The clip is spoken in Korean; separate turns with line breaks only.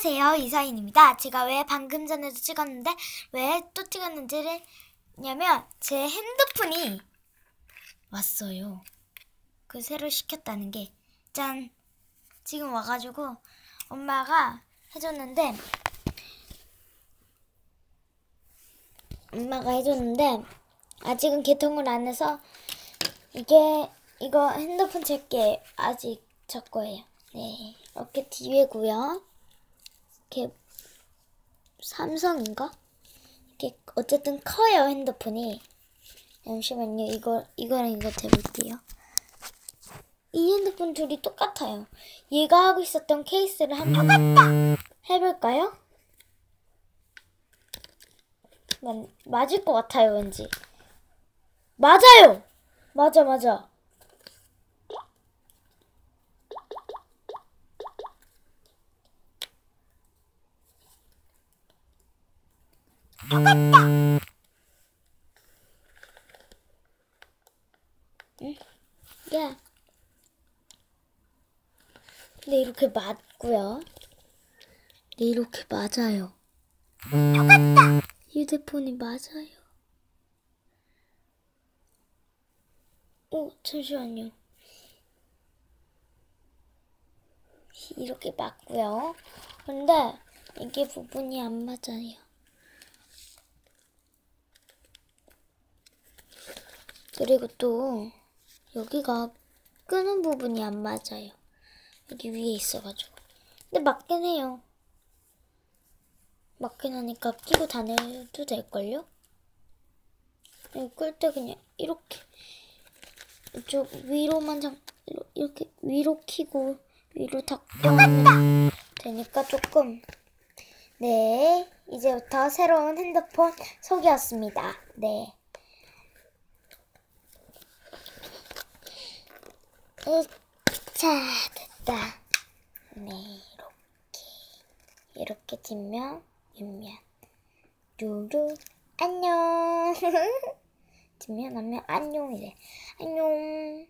안녕하세요 이사인입니다. 제가 왜 방금 전에도 찍었는데 왜 또 찍었는지를 냐면 제 핸드폰이 왔어요. 그 새로 시켰다는 게 짠 지금 와가지고 엄마가 해줬는데 엄마가 해줬는데 아직은 개통을 안 해서 이게 이거 핸드폰 제게 아직 저 거예요. 네 이렇게 뒤에고요. 이렇게 삼성인가? 이게 어쨌든 커요 핸드폰이. 잠시만요. 이거 이거랑 이거 대볼게요. 이 핸드폰 둘이 똑같아요. 얘가 하고 있었던 케이스를 한번 해볼까요? 맞, 맞을 것 같아요, 왠지. 맞아요! 맞아, 맞아. 야. 네, 이렇게 맞고요. 네, 이렇게 맞아요. 휴대폰이 맞아요. 오, 잠시만요. 이렇게 맞고요. 근데 이게 부분이 안 맞아요. 그리고 또 여기가 끄는 부분이 안 맞아요. 여기 위에 있어가지고. 근데 맞긴 해요. 맞긴 하니까 끼고 다녀도 될걸요? 끌 때 그냥 이렇게 이쪽 위로만 장 이렇게 위로 키고 위로 하면 되니까 조금 네 이제부터 새로운 핸드폰 소개였습니다. 네. 자, 됐다. 네, 이렇게. 이렇게 뒷면, 윗면. 루루, 안녕. 뒷면 하면 안녕이래. 안녕.